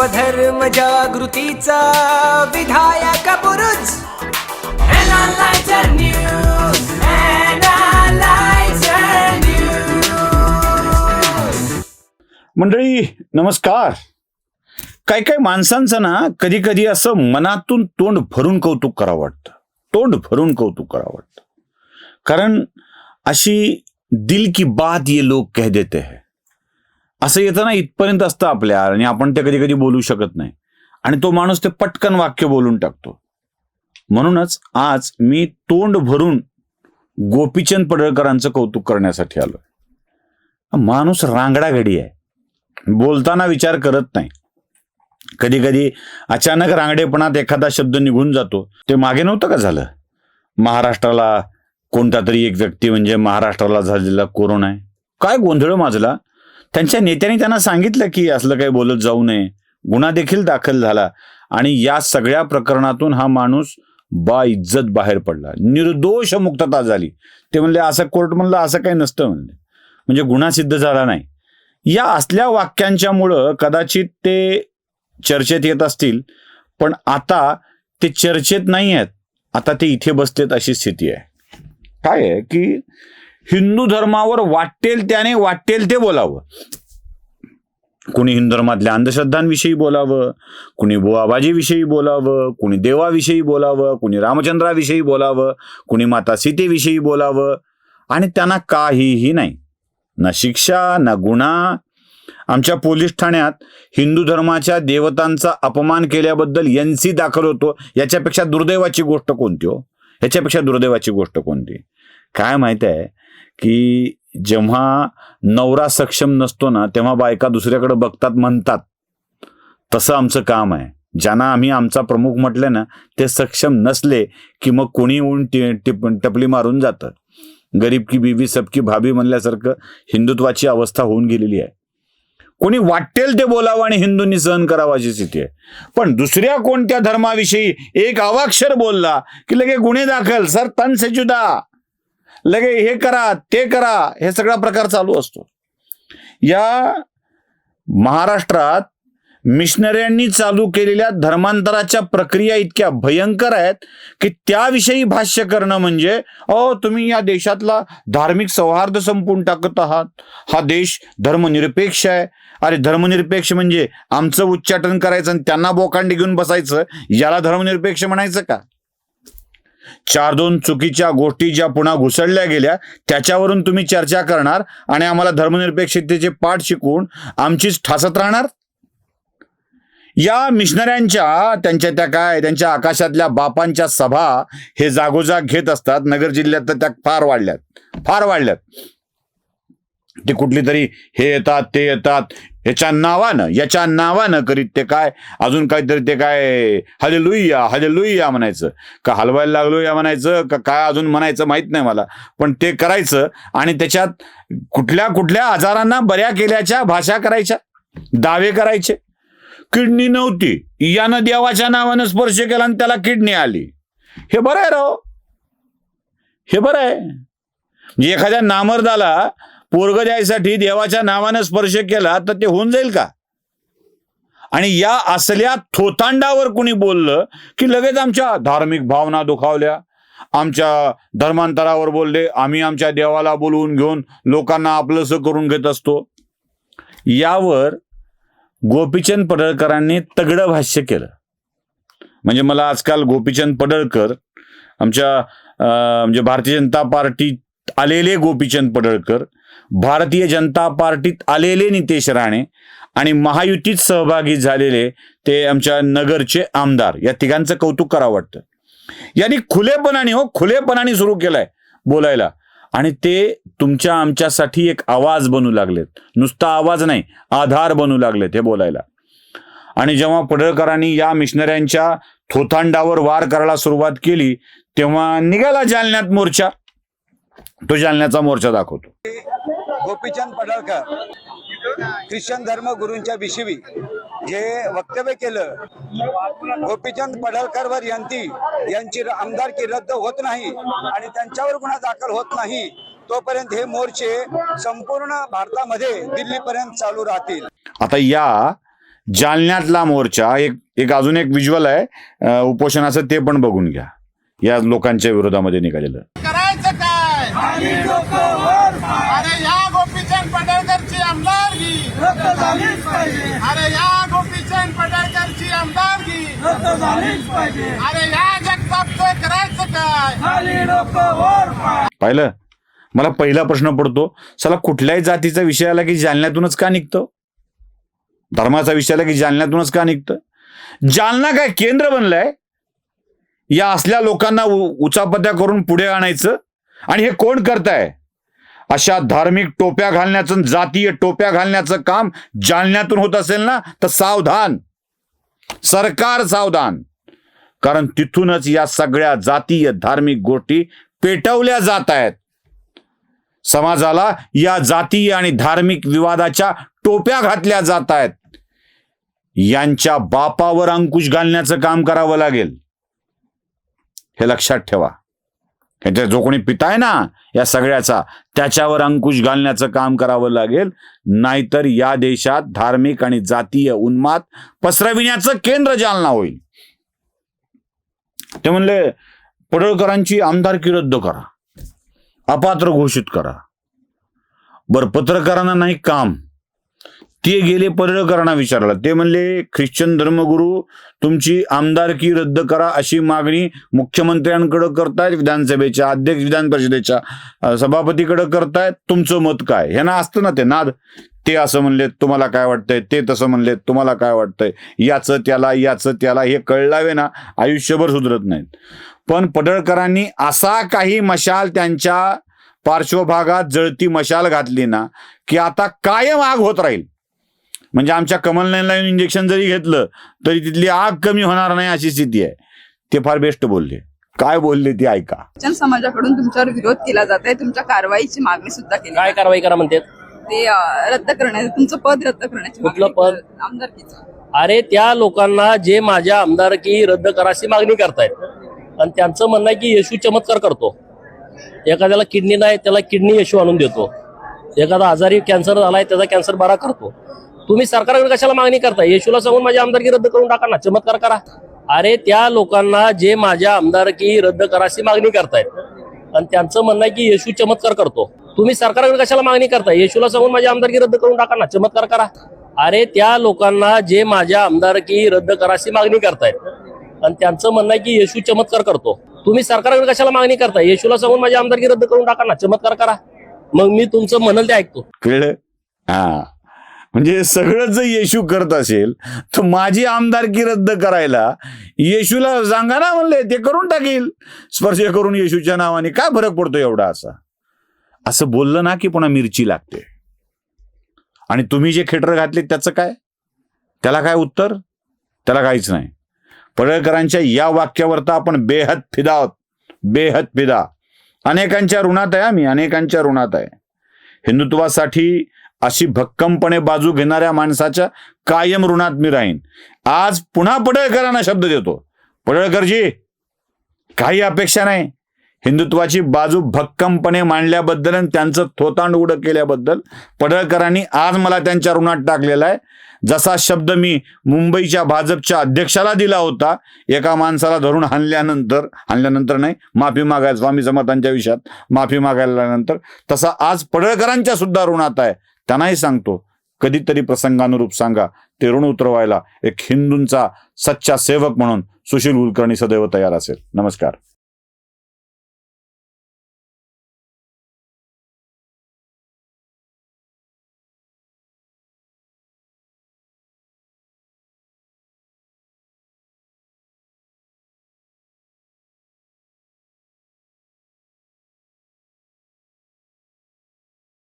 स्वधर्म जागृतीचा विधायक News. मंडळी नमस्कार. काही काही माणसांचं ना कधी कधी असं मनातून तोंड भरून कौतुक करावं वाटतं. तोंड भरून कौतुक करावं वाटतं. कारण अशी दिल की बात ये लोग कह देते हैं. असं येतं ना इथपर्यंत असतं आपल्या आणि आपण ते कधी कधी बोलू शकत नाही. आणि तो माणूस ते पटकन वाक्य बोलून टाकतो. म्हणूनच आज मी तोंड भरून गोपीचंद पडळकरांचं कौतुक करण्यासाठी आलोय. माणूस रांगडा घडी आहे. बोलताना विचार करत नाही. कधी कधी अचानक रांगडेपणात एखादा शब्द निघून जातो. ते मागे नव्हतं का झालं? महाराष्ट्राला कोणता तरी एक व्यक्ती म्हणजे महाराष्ट्राला झालेला कोरोना आहे. काय गोंधळ माजला? त्यांच्या नेत्यांनी त्यांना सांगितलं की असलं काही बोलत जाऊ नये. गुन्हा देखील दाखल झाला. आणि या सगळ्या प्रकरणातून हा माणूस बा इज्जत बाहेर पडला. निर्दोष मुक्तता झाली. ते म्हणले असं कोर्ट म्हणलं असं काही नसतं म्हणले. म्हणजे गुन्हा सिद्ध झाला नाही. या असल्या वाक्यांच्यामुळं कदाचित ते चर्चेत येत असतील पण आता ते चर्चेत नाही आहेत. आता ते इथे बसतेत अशी स्थिती आहे. काय आहे की हिंदू धर्मावर वाटेल त्याने वाटेल ते बोलावं. कुणी हिंदू धर्मातल्या अंधश्रद्धांविषयी बोलावं कुणी बुवाबाजीविषयी बोलावं कुणी देवाविषयी बोलावं कुणी रामचंद्राविषयी बोलावं कुणी माता सीतेविषयी बोलावं. आणि त्यांना काहीही नाही. ना शिक्षा ना गुन्हा आमच्या पोलीस ठाण्यात हिंदू धर्माच्या देवतांचा अपमान केल्याबद्दल एन सी दाखल होतो. याच्यापेक्षा दुर्दैवाची गोष्ट कोणती हो? याच्यापेक्षा दुर्दैवाची गोष्ट कोणती? काय माहिती आहे? की जेव्हा नवरा सक्षम नसतो ना तेव्हा बायका दुसऱ्याकडे बघतात म्हणतात तसं आमचं काम आहे. ज्यांना आम्ही आमचा प्रमुख म्हटले ना ते सक्षम नसले की मग कोणी येऊन टिप टपली मारून जातं. गरीब की बीवी सबकी भाभी म्हणल्यासारखं हिंदुत्वाची अवस्था होऊन गेलेली आहे. कोणी वाटेल ते बोलावं आणि हिंदूंनी सहन करावं अशी स्थिती आहे. पण दुसऱ्या कोणत्या धर्माविषयी एक अवाक्षर बोलला की लगे गुन्हे दाखल. सर तन लगे हे करा ते करा हे सगळा प्रकार चालू असतो. या महाराष्ट्रात मिशनऱ्यांनी चालू केलेल्या धर्मांतराच्या प्रक्रिया इतक्या भयंकर आहेत की त्याविषयी भाष्य करणं म्हणजे अहो तुम्ही या देशातला धार्मिक सौहार्द संपून टाकत आहात. हा देश धर्मनिरपेक्ष आहे. अरे धर्मनिरपेक्ष म्हणजे आमचं उच्चाटन करायचं आणि त्यांना बोकांडी घेऊन बसायचं? याला धर्मनिरपेक्ष म्हणायचं का? चार दोन चुकीच्या गोष्टी ज्या पुन्हा घुसळल्या गेल्या त्याच्यावरून तुम्ही चर्चा करणार आणि आम्हाला धर्मनिरपेक्षतेचे पाठ शिकवून आमचीच ठासत राहणार? या मिशनऱ्यांच्या त्यांच्या त्या काय त्यांच्या आकाशातल्या बापांच्या सभा हे जागोजाग घेत असतात. नगर जिल्ह्यात तर त्या फार वाढल्यात. फार वाढल्यात. ते कुठली तरी हे येतात ते येतात ह्याच्या नावानं याच्या नावानं करीत ते काय? अजून काहीतरी ते काय? हले लुईया हले लुईया म्हणायचं. का हलवायला लागलो या म्हणायचं? का काय अजून म्हणायचं माहीत नाही मला. पण ते करायचं आणि त्याच्यात कुठल्या कुठल्या आजारांना बऱ्या केल्याच्या भाषा करायच्या दावे करायचे. किडनी नव्हती. यानं देवाच्या नावानं स्पर्श केला आणि त्याला किडनी आली. हे बरं आहे राव. हे बरं आहे. म्हणजे एखाद्या नामर्दाला पोरग द्यायसाठी देवाच्या नावानं स्पर्श केला तर ते होऊन जाईल का? आणि या असल्या थोतांडावर कुणी बोललं की लगेच आमच्या धार्मिक भावना दुखावल्या. आमच्या धर्मांतरावर बोलले आम्ही आमच्या देवाला बोलवून घेऊन लोकांना आपलंसं करून घेत असतो. यावर गोपीचंद पडळकरांनी तगडं भाष्य केलं. म्हणजे मला आजकाल गोपीचंद पडळकर आमच्या म्हणजे भारतीय जनता पार्टीत आलेले गोपीचंद पडळकर भारतीय जनता पार्टीत आलेले नितेश राणे आणि महायुतीत सहभागी झालेले ते आमच्या नगरचे आमदार. या तिघांचं कौतुक करावं वाटतं. यांनी खुलेपणाने हो खुलेपणाने सुरू केलंय बोलायला. आणि ते तुमच्या आमच्यासाठी एक आवाज बनू लागलेत. नुसता आवाज नाही आधार बनू लागलेत हे बोलायला. आणि जेव्हा पडळकरांनी या मिशनऱ्यांच्या थोथांडावर वार करायला सुरुवात केली तेव्हा निघाला जालन्यात मोर्चा. तो जालन्याचा मोर्चा दाखवतो. गोपीचंद पडळकर ख्रिश्चन धर्मगुरूंच्या विषयी जे वक्तव्य केलं गोपीचंद पडळकरवर यांची यांची आमदारकी रद्द होत नाही आणि त्यांच्यावर गुन्हा दाखल होत नाही तोपर्यंत हे मोर्चे संपूर्ण भारतामध्ये दिल्लीपर्यंत चालू राहतील. आता या जालन्यातला मोर्चा एक एक अजून एक विज्युअल आहे. उपोषणाचं ते पण बघून घ्या. या लोकांच्या विरोधामध्ये निघालेलं. अरे या गोपीचंद पडळकरची आमदारगी अरे या गोपीचंद पडळकरची आमदारगी अरे या जगतापचं करायचं काय? पाहिलं? मला पहिला प्रश्न पडतो. चला कुठल्याही जातीचा विषय आला की जालन्यातूनच का निघतं? धर्माचा विषय आला की जालन्यातूनच का निघतं? जालना काय केंद्र बनलंय? या असल्या लोकांना उचापत्या करून पुढे आणायचं? आणि हे कोण करताय? अशा धार्मिक टोप्या घालण्याचं जातीय टोप्या घालण्याचं काम जालन्यातून होत असेल ना तर सावधान. सरकार सावधान. कारण तिथूनच या सगळ्या जातीय धार्मिक गोष्टी पेटवल्या जात आहेत. समाजाला या जातीय आणि धार्मिक विवादाच्या टोप्या घातल्या जात आहेत. यांच्या बापावर अंकुश घालण्याचं काम करावं लागेल. हे लक्षात ठेवा. ह्याच्या जो कोणी पिता आहे ना या सगळ्याचा त्याच्यावर अंकुश घालण्याचं काम करावं लागेल. नाहीतर या देशात धार्मिक आणि जातीय उन्माद पसरविण्याचं केंद्र जालना होईल. ते म्हणले पडळकरांची आमदारकी रद्द करा. अपात्र घोषित करा. बर पत्रकारांना नाही काम. ते गेले पडळकरांना विचारलं. ते म्हणले ख्रिश्चन धर्मगुरू तुमची आमदारकी रद्द करा अशी मागणी मुख्यमंत्र्यांकडे करतायत विधानसभेच्या अध्यक्ष विधान परिषदेच्या सभापतीकडे करतायत. तुमचं मत काय? ह्यांना असतं ना ते नाद. ते असं म्हणले तुम्हाला काय वाटतंय? ते तसं म्हणले तुम्हाला काय वाटतंय? याचं त्याला याचं त्याला हे कळलावे ना आयुष्यभर सुधरत नाहीत. पण पडळकरांनी असा काही मशाल त्यांच्या पार्श्वभागात जळती मशाल घातली ना की आता कायम आग होत राहील. म्हणजे आमच्या कमल लाईन इंजेक्शन जरी घेतलं तरी तिथली आग कमी होणार नाही अशी स्थिती आहे. ते फार बेस्ट बोलले. काय बोलले ते ऐका. ख्रिश्चन समाजाकडून तुमच्यावर विरोध केला जात आहे तुमच्या कारवाईची मागणी सुद्धा केली काय. कारवाई करा म्हणतात? ते अं, रद्द करण्याचं तुमचं पद रद्द करण्याची कुठलं मागणी पद? आमदारकीचं. अरे त्या लोकांना जे माझ्या आमदारकी रद्द करायची मागणी करतायत. आणि त्यांचं म्हणणं आहे की येशू चमत्कार करतो. एखाद्याला किडनी नाही त्याला किडनी येशू आणून देतो. एखादा आजारी कॅन्सर झालाय त्याचा कॅन्सर बरा करतो. तुम्ही सरकारकडे कशाला मागणी करता येशूला सांगून माझी आमदारकी रद्द करून टाका ना. चमत्कार करा. अरे त्या लोकांना जे माझ्या आमदारकी रद्द करायची मागणी करतायत. आणि त्यांचं म्हणणं आहे की येशू चमत्कार करतो. तुम्ही सरकारकडे कशाला मागणी करता येशूला सांगून माझी आमदारकी रद्द करून टाका ना. चमत्कार करा. अरे त्या लोकांना जे माझ्या आमदारकी रद्द करायची मागणी करतायत. आणि त्यांचं म्हणणं आहे की येशू चमत्कार करतो. तुम्ही सरकारकडे कशाला मागणी करता येशूला सांगून माझी आमदारकी रद्द करून टाका ना. चमत्कार करा. मग मी तुमचं म्हणाल ते ऐकतो. कळलं? हा. म्हणजे सगळं जर येशू करत असेल तर माझी आमदारकी रद्द करायला येशूला सांगा ना म्हणले ते करून टाकील. स्पर्श करून येशूच्या नावाने काय फरक पडतो एवढा असा? असं बोललं ना की पुन्हा मिरची लागते. आणि तुम्ही जे खेटर घातले त्याचं काय? त्याला काय उत्तर? त्याला काहीच नाही. पडळकरांच्या या वाक्यावर तर आपण बेहद फिदा आहोत. बेहद फिदा. अनेकांच्या ऋणात आहे आम्ही अनेकांच्या ऋणात आहे. हिंदुत्वासाठी अशी भक्कमपणे बाजू घेणाऱ्या माणसाच्या कायम ऋणात मी राहीन. आज पुन्हा पडळकरांना शब्द देतो. पडळकरजी काही अपेक्षा नाही. हिंदुत्वाची बाजू भक्कमपणे मांडल्याबद्दल आणि त्यांचं थोतांड उडं केल्याबद्दल पडळकरांनी आज मला त्यांच्या ऋणात टाकलेला आहे. जसा शब्द मी मुंबईच्या भाजपच्या अध्यक्षाला दिला होता एका माणसाला धरून हाणल्यानंतर हाणल्यानंतर नाही माफी मागायला स्वामी समर्थांच्या विषयात माफी मागायला नंतर तसा आज पडळकरांच्या सुद्धा ऋणात आहे. त्यांनाही सांगतो. कधीतरी प्रसंगानुरूप सांगा. ते ऋण उतरवायला एक हिंदूंचा सच्चा सेवक म्हणून सुशील कुलकर्णी सदैव तयार असेल. नमस्कार.